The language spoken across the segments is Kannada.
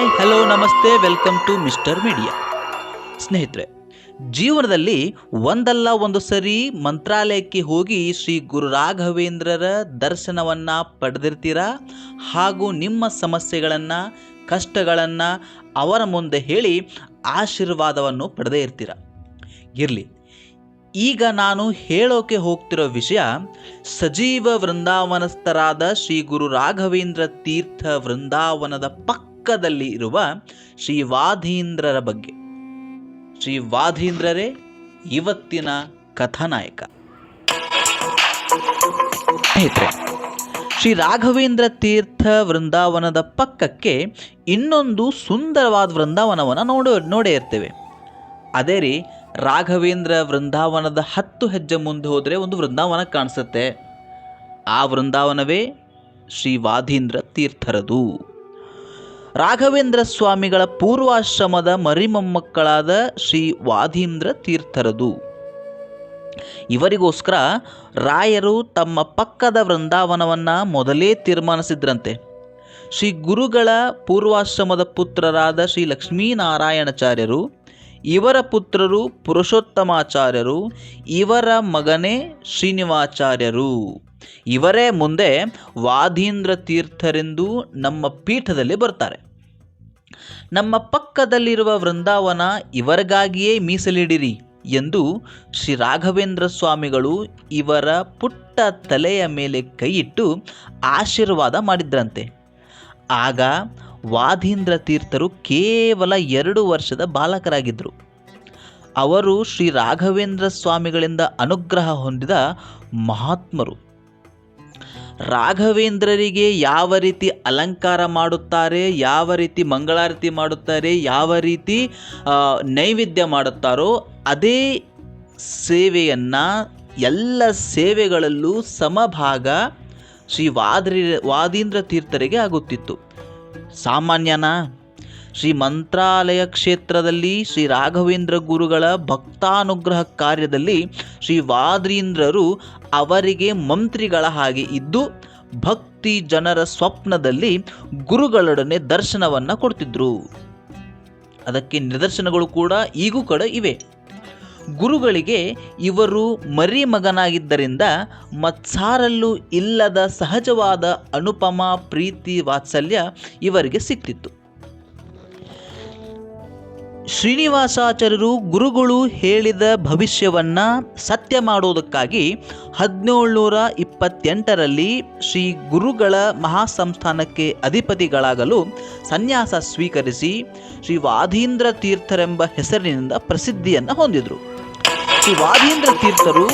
ಹಾಯ್, ಹಲೋ, ನಮಸ್ತೆ, ವೆಲ್ಕಮ್ ಟು ಮಿಸ್ಟರ್ ಮೀಡಿಯಾ. ಸ್ನೇಹಿತರೆ, ಜೀವನದಲ್ಲಿ ಒಂದಲ್ಲ ಒಂದು ಸರಿ ಮಂತ್ರಾಲಯಕ್ಕೆ ಹೋಗಿ ಶ್ರೀ ಗುರು ರಾಘವೇಂದ್ರರ ದರ್ಶನವನ್ನು ಪಡೆದಿರ್ತೀರಾ? ಹಾಗೂ ನಿಮ್ಮ ಸಮಸ್ಯೆಗಳನ್ನು, ಕಷ್ಟಗಳನ್ನು ಅವರ ಮುಂದೆ ಹೇಳಿ ಆಶೀರ್ವಾದವನ್ನು ಪಡೆದೇ ಇರ್ತೀರ? ಇರಲಿ. ಈಗ ನಾನು ಹೇಳೋಕೆ ಹೋಗ್ತಿರೋ ವಿಷಯ, ಸಜೀವ ವೃಂದಾವನಸ್ಥರಾದ ಶ್ರೀ ಗುರು ರಾಘವೇಂದ್ರ ತೀರ್ಥ ವೃಂದಾವನದ ಪಕ್ಕದಲ್ಲಿ ಇರುವ ಶ್ರೀ ವಾಧೀಂದ್ರರ ಬಗ್ಗೆ. ಶ್ರೀ ವಾಧೀಂದ್ರರೇ ಇವತ್ತಿನ ಕಥಾನಾಯಕ. ಶ್ರೀ ರಾಘವೇಂದ್ರ ತೀರ್ಥ ವೃಂದಾವನದ ಪಕ್ಕಕ್ಕೆ ಇನ್ನೊಂದು ಸುಂದರವಾದ ವೃಂದಾವನವನ್ನು ನೋಡೋ, ನೋಡೇ ಇರ್ತೇವೆ. ಅದೇ ರೀ, ರಾಘವೇಂದ್ರ ವೃಂದಾವನದ ಹತ್ತು ಹೆಜ್ಜೆ ಮುಂದೆ ಹೋದರೆ ಒಂದು ವೃಂದಾವನ ಕಾಣಿಸುತ್ತೆ. ಆ ವೃಂದಾವನವೇ ಶ್ರೀ ವಾಧೀಂದ್ರ ತೀರ್ಥರದು. ರಾಘವೇಂದ್ರ ಸ್ವಾಮಿಗಳ ಪೂರ್ವಾಶ್ರಮದ ಮರಿಮೊಮ್ಮಕ್ಕಳಾದ ಶ್ರೀ ವಾಧೀಂದ್ರ ತೀರ್ಥರದು. ಇವರಿಗೋಸ್ಕರ ರಾಯರು ತಮ್ಮ ಪಕ್ಕದ ವೃಂದಾವನವನ್ನು ಮೊದಲೇ ತೀರ್ಮಾನಿಸಿದ್ರಂತೆ. ಶ್ರೀ ಗುರುಗಳ ಪೂರ್ವಾಶ್ರಮದ ಪುತ್ರರಾದ ಶ್ರೀ ಲಕ್ಷ್ಮೀನಾರಾಯಣಾಚಾರ್ಯರು, ಇವರ ಪುತ್ರರು ಪುರುಷೋತ್ತಮಾಚಾರ್ಯರು, ಇವರ ಮಗನೇ ಶ್ರೀನಿವಾಚಾರ್ಯರು. ಇವರೇ ಮುಂದೆ ವಾದೀಂದ್ರ ತೀರ್ಥರೆಂದು ನಮ್ಮ ಪೀಠದಲ್ಲಿ ಬರ್ತಾರೆ. ನಮ್ಮ ಪಕ್ಕದಲ್ಲಿರುವ ವೃಂದಾವನ ಇವರಿಗಾಗಿಯೇ ಮೀಸಲಿಡಿರಿ ಎಂದು ಶ್ರೀ ರಾಘವೇಂದ್ರ ಸ್ವಾಮಿಗಳು ಇವರ ಪುಟ್ಟ ತಲೆಯ ಮೇಲೆ ಕೈಯಿಟ್ಟು ಆಶೀರ್ವಾದ ಮಾಡಿದ್ರಂತೆ. ಆಗ ವಾದೀಂದ್ರ ತೀರ್ಥರು ಕೇವಲ ಎರಡು ವರ್ಷದ ಬಾಲಕರಾಗಿದ್ದರು. ಅವರು ಶ್ರೀ ರಾಘವೇಂದ್ರ ಸ್ವಾಮಿಗಳಿಂದ ಅನುಗ್ರಹ ಹೊಂದಿದ ಮಹಾತ್ಮರು. ರಾಘವೇಂದ್ರರಿಗೆ ಯಾವ ರೀತಿ ಅಲಂಕಾರ ಮಾಡುತ್ತಾರೆ, ಯಾವ ರೀತಿ ಮಂಗಳಾರತಿ ಮಾಡುತ್ತಾರೆ, ಯಾವ ರೀತಿ ನೈವೇದ್ಯ ಮಾಡುತ್ತಾರೋ ಅದೇ ಸೇವೆಯನ್ನು ಎಲ್ಲ ಸೇವೆಗಳಲ್ಲೂ ಸಮಭಾಗ ಶ್ರೀ ವಾದ್ರಿ, ವಾದೀಂದ್ರ ತೀರ್ಥರಿಗೆ ಆಗುತ್ತಿತ್ತು. ಸಾಮಾನ್ಯನಾ? ಶ್ರೀ ಮಂತ್ರಾಲಯ ಕ್ಷೇತ್ರದಲ್ಲಿ ಶ್ರೀ ರಾಘವೇಂದ್ರ ಗುರುಗಳ ಭಕ್ತಾನುಗ್ರಹ ಕಾರ್ಯದಲ್ಲಿ ಶ್ರೀ ವಾದ್ರೀಂದ್ರರು ಅವರಿಗೆ ಮಂತ್ರಿಗಳ ಹಾಗೆ ಇದ್ದು, ಭಕ್ತಿ ಜನರ ಸ್ವಪ್ನದಲ್ಲಿ ಗುರುಗಳೊಡನೆ ದರ್ಶನವನ್ನು ಕೊಡ್ತಿದ್ರು. ಅದಕ್ಕೆ ನಿದರ್ಶನಗಳು ಕೂಡ ಈಗೂ ಕೂಡ ಇವೆ. ಗುರುಗಳಿಗೆ ಇವರು ಮರಿ ಮಗನಾಗಿದ್ದರಿಂದ ಮತ್ಸಾರಲ್ಲೂ ಇಲ್ಲದ ಸಹಜವಾದ ಅನುಪಮ, ಪ್ರೀತಿ, ವಾತ್ಸಲ್ಯ ಇವರಿಗೆ ಸಿಕ್ತಿತ್ತು. ಶ್ರೀನಿವಾಸಾಚಾರ್ಯರು ಗುರುಗಳು ಹೇಳಿದ ಭವಿಷ್ಯವನ್ನ ಸತ್ಯ ಮಾಡುವುದಕ್ಕಾಗಿ ಹದಿನೇಳುನೂರ ಇಪ್ಪತ್ತೆಂಟರಲ್ಲಿ ಶ್ರೀ ಗುರುಗಳ ಮಹಾಸಂಸ್ಥಾನಕ್ಕೆ ಅಧಿಪತಿಗಳಾಗಲು ಸನ್ಯಾಸ ಸ್ವೀಕರಿಸಿ ಶ್ರೀ ವಾಧೀಂದ್ರ ತೀರ್ಥರೆಂಬ ಹೆಸರಿನಿಂದ ಪ್ರಸಿದ್ಧಿಯನ್ನು ಹೊಂದಿದರು. ಶ್ರೀ ವಾಧೀಂದ್ರ ತೀರ್ಥರು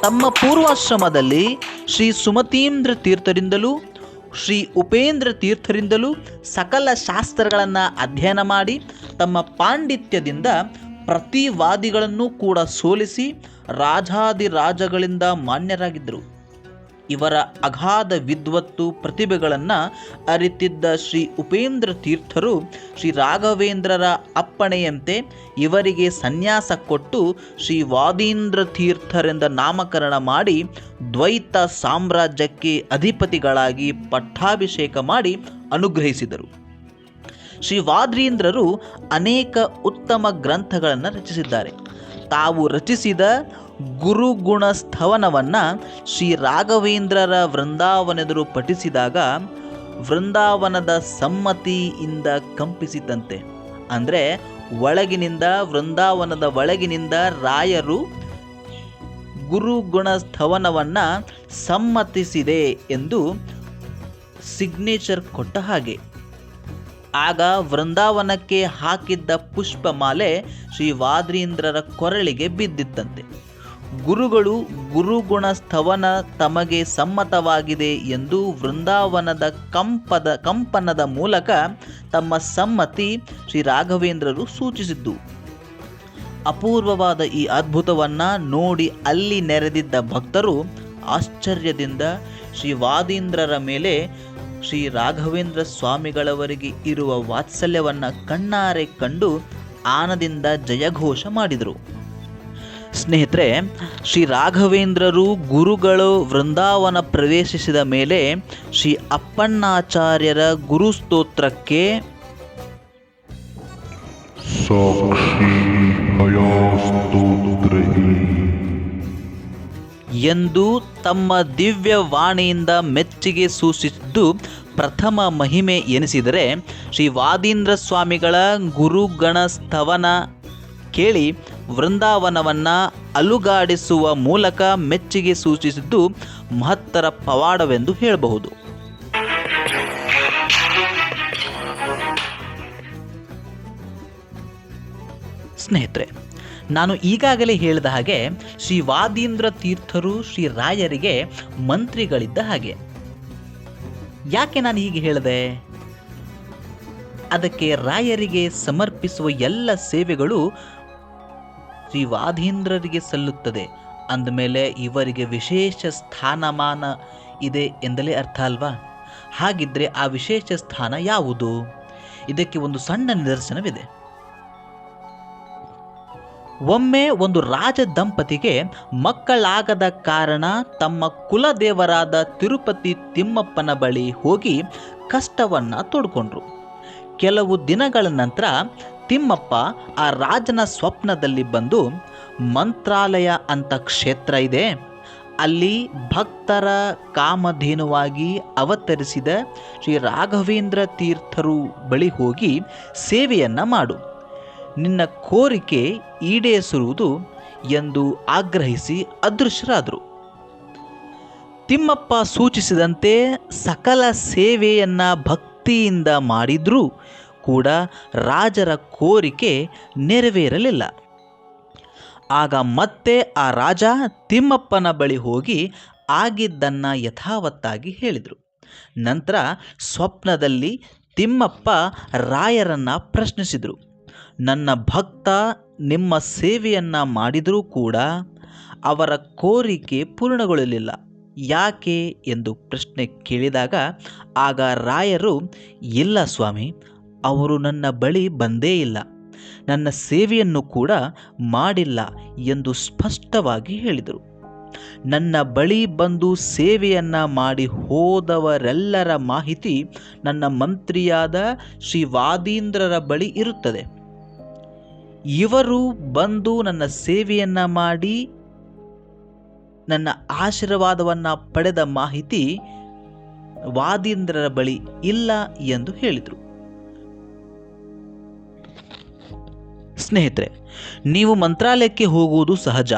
ತಮ್ಮ ಪೂರ್ವಾಶ್ರಮದಲ್ಲಿ ಶ್ರೀ ಸುಮತೀಂದ್ರ ತೀರ್ಥರಿಂದಲೂ ಶ್ರೀ ಉಪೇಂದ್ರ ತೀರ್ಥರಿಂದಲೂ ಸಕಲ ಶಾಸ್ತ್ರಗಳನ್ನು ಅಧ್ಯಯನ ಮಾಡಿ ತಮ್ಮ ಪಾಂಡಿತ್ಯದಿಂದ ಪ್ರತಿವಾದಿಗಳನ್ನು ಕೂಡ ಸೋಲಿಸಿ ರಾಜಾದಿರಾಜಗಳಿಂದ ಮಾನ್ಯರಾಗಿದ್ದರು. ಇವರ ಅಗಾಧ ವಿದ್ವತ್ತು ಪ್ರತಿಭೆಗಳನ್ನು ಅರಿತಿದ್ದ ಶ್ರೀ ಉಪೇಂದ್ರ ತೀರ್ಥರು ಶ್ರೀ ರಾಘವೇಂದ್ರರ ಅಪ್ಪಣೆಯಂತೆ ಇವರಿಗೆ ಸನ್ಯಾಸ ಕೊಟ್ಟು ಶ್ರೀ ವಾದೀಂದ್ರ ತೀರ್ಥರೆಂದ ನಾಮಕರಣ ಮಾಡಿ ದ್ವೈತ ಸಾಮ್ರಾಜ್ಯಕ್ಕೆ ಅಧಿಪತಿಗಳಾಗಿ ಪಟ್ಟಾಭಿಷೇಕ ಮಾಡಿ ಅನುಗ್ರಹಿಸಿದರು. ಶ್ರೀ ವಾದ್ರೀಂದ್ರರು ಅನೇಕ ಉತ್ತಮ ಗ್ರಂಥಗಳನ್ನು ರಚಿಸಿದ್ದಾರೆ. ತಾವು ರಚಿಸಿದ ಗುರುಗುಣ ಸ್ಥವನವನ್ನು ಶ್ರೀ ರಾಘವೇಂದ್ರರ ವೃಂದಾವನೆದುರು ಪಠಿಸಿದಾಗ ವೃಂದಾವನದ ಸಮ್ಮತಿಯಿಂದ ಕಂಪಿಸಿದಂತೆ. ಅಂದರೆ ಒಳಗಿನಿಂದ, ವೃಂದಾವನದ ಒಳಗಿನಿಂದ ರಾಯರು ಗುರುಗುಣ ಸ್ಥವನವನ್ನು ಸಮ್ಮತಿಸಿದೆ ಎಂದು ಸಿಗ್ನೇಚರ್ ಕೊಟ್ಟ ಹಾಗೆ. ಆಗ ವೃಂದಾವನಕ್ಕೆ ಹಾಕಿದ್ದ ಪುಷ್ಪಮಾಲೆ ಶ್ರೀ ವಾದ್ರೀಂದ್ರರ ಕೊರಳಿಗೆ ಬಿದ್ದಿತ್ತಂತೆ. ಗುರುಗಳು ಗುರುಗುಣ ಸ್ಥವನ ತಮಗೆ ಸಮ್ಮತವಾಗಿದೆ ಎಂದು ವೃಂದಾವನದ ಕಂಪದ ಕಂಪನದ ಮೂಲಕ ತಮ್ಮ ಸಮ್ಮತಿ ಶ್ರೀ ರಾಘವೇಂದ್ರರು ಸೂಚಿಸಿದ್ದು. ಅಪೂರ್ವವಾದ ಈ ಅದ್ಭುತವನ್ನು ನೋಡಿ ಅಲ್ಲಿ ನೆರೆದಿದ್ದ ಭಕ್ತರು ಆಶ್ಚರ್ಯದಿಂದ ಶ್ರೀ ವಾದೀಂದ್ರರ ಮೇಲೆ ಶ್ರೀ ರಾಘವೇಂದ್ರ ಸ್ವಾಮಿಗಳವರಿಗೆ ಇರುವ ವಾತ್ಸಲ್ಯವನ್ನು ಕಣ್ಣಾರೆ ಕಂಡು ಆನದಿಂದ ಜಯಘೋಷ ಮಾಡಿದರು. ಸ್ನೇಹಿತರೆ, ಶ್ರೀ ರಾಘವೇಂದ್ರರು ಗುರುಗಳು ವೃಂದಾವನ ಪ್ರವೇಶಿಸಿದ ಮೇಲೆ ಶ್ರೀ ಅಪ್ಪಣ್ಣಾಚಾರ್ಯರ ಗುರು ಸ್ತೋತ್ರಕ್ಕೆ ಸಾಕ್ಷಿ ಎಂದು ತಮ್ಮ ದಿವ್ಯ ವಾಣಿಯಿಂದ ಮೆಚ್ಚುಗೆ ಸೂಚಿಸಿದ್ದು ಪ್ರಥಮ ಮಹಿಮೆ ಎನಿಸಿದರೆ ಶ್ರೀ ವಾದೀಂದ್ರ ಸ್ವಾಮಿಗಳ ಗುರುಗಣ ಸ್ತವನ ಕೇಳಿ ವೃಂದಾವನವನ್ನು ಅಲುಗಾಡಿಸುವ ಮೂಲಕ ಮೆಚ್ಚುಗೆ ಸೂಚಿಸಿದ್ದು ಮಹತ್ತರ ಪವಾಡವೆಂದು ಹೇಳಬಹುದು. ಸ್ನೇಹಿತರೆ ನಾನು ಈಗಾಗಲೇ ಹೇಳಿದ ಹಾಗೆ ಶ್ರೀ ವಾದೀಂದ್ರ ತೀರ್ಥರು ಶ್ರೀ ರಾಯರಿಗೆ ಮಂತ್ರಿಗಳಿದ್ದ ಹಾಗೆ. ಯಾಕೆ ನಾನು ಹೀಗೆ ಹೇಳಿದೆ? ಅದಕ್ಕೆ ರಾಯರಿಗೆ ಸಮರ್ಪಿಸುವ ಎಲ್ಲ ಸೇವೆಗಳು ಶ್ರೀ ವಾದೀಂದ್ರರಿಗೆ ಸಲ್ಲುತ್ತದೆ. ಅಂದಮೇಲೆ ಇವರಿಗೆ ವಿಶೇಷ ಸ್ಥಾನಮಾನ ಇದೆ ಎಂದಲೇ ಅರ್ಥ ಅಲ್ವಾ? ಹಾಗಿದ್ರೆ ಆ ವಿಶೇಷ ಸ್ಥಾನ ಯಾವುದು? ಇದಕ್ಕೆ ಒಂದು ಸಣ್ಣ ನಿದರ್ಶನವಿದೆ. ಒಮ್ಮೆ ಒಂದು ರಾಜ ದಂಪತಿಗೆ ಮಕ್ಕಳಾಗದ ಕಾರಣ ತಮ್ಮ ಕುಲದೇವರಾದ ತಿರುಪತಿ ತಿಮ್ಮಪ್ಪನ ಬಳಿ ಹೋಗಿ ಕಷ್ಟವನ್ನು ತೊಡ್ಕೊಂಡ್ರು. ಕೆಲವು ದಿನಗಳ ನಂತರ ತಿಮ್ಮಪ್ಪ ಆ ರಾಜನ ಸ್ವಪ್ನದಲ್ಲಿ ಬಂದು, ಮಂತ್ರಾಲಯ ಅಂತ ಕ್ಷೇತ್ರ ಇದೆ. ಅಲ್ಲಿ ಭಕ್ತರ ಕಾಮಧೇನುವಾಗಿ ಅವತರಿಸಿದ ಶ್ರೀ ರಾಘವೇಂದ್ರ ತೀರ್ಥರು ಬಳಿ ಹೋಗಿ ಸೇವೆಯನ್ನು ಮಾಡು. ನಿನ್ನ ಕೋರಿಕೆ ಈಡೇರಿಸುವುದು ಎಂದು ಆಗ್ರಹಿಸಿ ಅದೃಶ್ಯರಾದರು ತಿಮ್ಮಪ್ಪ ಸೂಚಿಸಿದಂತೆ ಸಕಲ ಸೇವೆಯನ್ನು ಭಕ್ತಿಯಿಂದ ಮಾಡಿದರೂ ಕೂಡ ರಾಜರ ಕೋರಿಕೆ ನೆರವೇರಲಿಲ್ಲ. ಆಗ ಮತ್ತೆ ಆ ರಾಜ ತಿಮ್ಮಪ್ಪನ ಬಳಿ ಹೋಗಿ ಆಗಿದ್ದನ್ನು ಯಥಾವತ್ತಾಗಿ ಹೇಳಿದರು. ನಂತರ ಸ್ವಪ್ನದಲ್ಲಿ ತಿಮ್ಮಪ್ಪ ರಾಯರನ್ನು ಪ್ರಶ್ನಿಸಿದರು. ನನ್ನ ಭಕ್ತ ನಿಮ್ಮ ಸೇವೆಯನ್ನು ಮಾಡಿದರೂ ಕೂಡ ಅವರ ಕೋರಿಕೆ ಪೂರ್ಣಗೊಳ್ಳಲಿಲ್ಲ. ಯಾಕೆ ಎಂದು ಪ್ರಶ್ನೆ ಕೇಳಿದಾಗ, ಆಗ ರಾಯರು, ಇಲ್ಲ ಸ್ವಾಮಿ, ಅವರು ನನ್ನ ಬಳಿ ಬಂದೇ ಇಲ್ಲ. ನನ್ನ ಸೇವೆಯನ್ನು ಕೂಡ ಮಾಡಿಲ್ಲ ಎಂದು ಸ್ಪಷ್ಟವಾಗಿ ಹೇಳಿದರು. ನನ್ನ ಬಳಿ ಬಂದು ಸೇವೆಯನ್ನ ಮಾಡಿ ಹೋದವರೆಲ್ಲರ ಮಾಹಿತಿ ನನ್ನ ಮಂತ್ರಿಯಾದ ಶ್ರೀ ವಾದೀಂದ್ರರ ಬಳಿ ಇರುತ್ತದೆ. ಇವರು ಬಂದು ನನ್ನ ಸೇವೆಯನ್ನ ಮಾಡಿ, ನನ್ನ ಆಶೀರ್ವಾದವನ್ನು ಪಡೆದ ಮಾಹಿತಿ ವಾದೀಂದ್ರರ ಬಳಿ ಇಲ್ಲ ಎಂದು ಹೇಳಿದರು. ಸ್ನೇಹಿತರೆ, ನೀವು ಮಂತ್ರಾಲಯಕ್ಕೆ ಹೋಗುವುದು ಸಹಜ.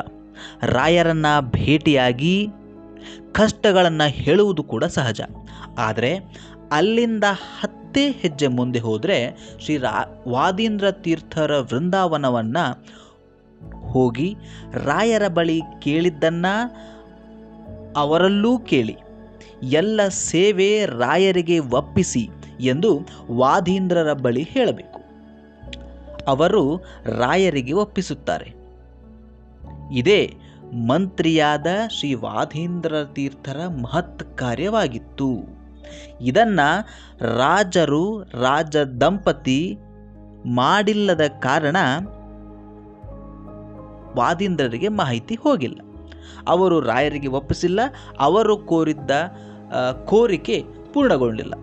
ರಾಯರನ್ನ ಭೇಟಿಯಾಗಿ ಕಷ್ಟಗಳನ್ನು ಹೇಳುವುದು ಕೂಡ ಸಹಜ. ಆದರೆ ಅಲ್ಲಿಂದ ಹತ್ತೇ ಹೆಜ್ಜೆ ಮುಂದೆ ಹೋದರೆ ಶ್ರೀ ರಾ, ವಾದೀಂದ್ರ ತೀರ್ಥರ ವೃಂದಾವನವನ್ನು ಹೋಗಿ ರಾಯರ ಬಳಿ ಕೇಳಿದ್ದನ್ನು ಅವರಲ್ಲೂ ಕೇಳಿ. ಎಲ್ಲ ಸೇವೆ ರಾಯರಿಗೆ ಒಪ್ಪಿಸಿ ಎಂದು ವಾದೀಂದ್ರರ ಬಳಿ ಹೇಳಬೇಕು. ಅವರು ರಾಯರಿಗೆ ಒಪ್ಪಿಸುತ್ತಾರೆ. ಇದೇ ಮಂತ್ರಿಯಾದ ಶ್ರೀ ವಾದೀಂದ್ರ ತೀರ್ಥರ ಮಹತ್ ಕಾರ್ಯವಾಗಿತ್ತು. ಇದನ್ನ ರಾಜರು, ರಾಜ ದಂಪತಿ ಮಾಡಿಲ್ಲದ ಕಾರಣ ವಾದೀಂದ್ರರಿಗೆ ಮಾಹಿತಿ ಹೋಗಿಲ್ಲ. ಅವರು ರಾಯರಿಗೆ ಒಪ್ಪಿಸಿಲ್ಲ, ಅವರು ಕೋರಿದ್ದ ಕೋರಿಕೆ ಪೂರ್ಣಗೊಂಡಿಲ್ಲ.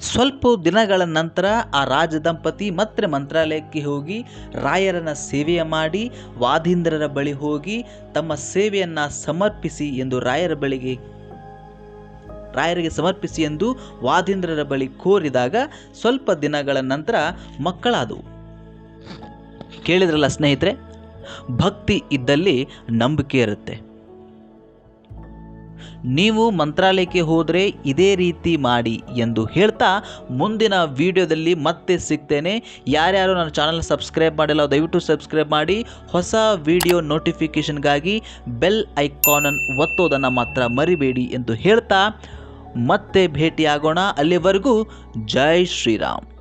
ಸ್ವಲ್ಪ ದಿನಗಳ ನಂತರ ಆ ರಾಜ ದಂಪತಿ ಮತ್ತೆ ಮಂತ್ರಾಲಯಕ್ಕೆ ಹೋಗಿ ರಾಯರನ ಸೇವೆಯ ಮಾಡಿ, ವಾದೀಂದ್ರರ ಬಳಿ ಹೋಗಿ ತಮ್ಮ ಸೇವೆಯನ್ನು ಸಮರ್ಪಿಸಿ ಎಂದು ರಾಯರ ಬಳಿಗೆ ರಾಯರಿಗೆ ಸಮರ್ಪಿಸಿ ಎಂದು ವಾದೀಂದ್ರರ ಬಳಿ ಕೋರಿದಾಗ ಸ್ವಲ್ಪ ದಿನಗಳ ನಂತರ ಮಕ್ಕಳಾದವು. ಕೇಳಿದ್ರಲ್ಲ ಸ್ನೇಹಿತರೆ, ಭಕ್ತಿ ಇದ್ದಲ್ಲಿ ನಂಬಿಕೆ ಇರುತ್ತೆ. ನೀವು ಮಂತ್ರಾಲಯಕ್ಕೆ ಹೋದರೆ ಇದೇ ರೀತಿ ಮಾಡಿ ಎಂದು ಹೇಳ್ತಾ ಮುಂದಿನ ವಿಡಿಯೋದಲ್ಲಿ ಮತ್ತೆ ಸಿಗ್ತೇನೆ. ಯಾರ್ಯಾರು ನನ್ನ ಚಾನಲ್ ಸಬ್ಸ್ಕ್ರೈಬ್ ಮಾಡಿಲ್ಲ, ದಯವಿಟ್ಟು ಸಬ್ಸ್ಕ್ರೈಬ್ ಮಾಡಿ. ಹೊಸ ವಿಡಿಯೋ ನೋಟಿಫಿಕೇಷನ್ಗಾಗಿ ಬೆಲ್ ಐಕಾನನ್ನು ಒತ್ತೋದನ್ನು ಮಾತ್ರ ಮರಿಬೇಡಿ ಎಂದು ಹೇಳ್ತಾ ಮತ್ತೆ ಭೇಟಿಯಾಗೋಣ ಅಲ್ಲಿವರೆಗೂ ಜೈ ಶ್ರೀರಾಮ್.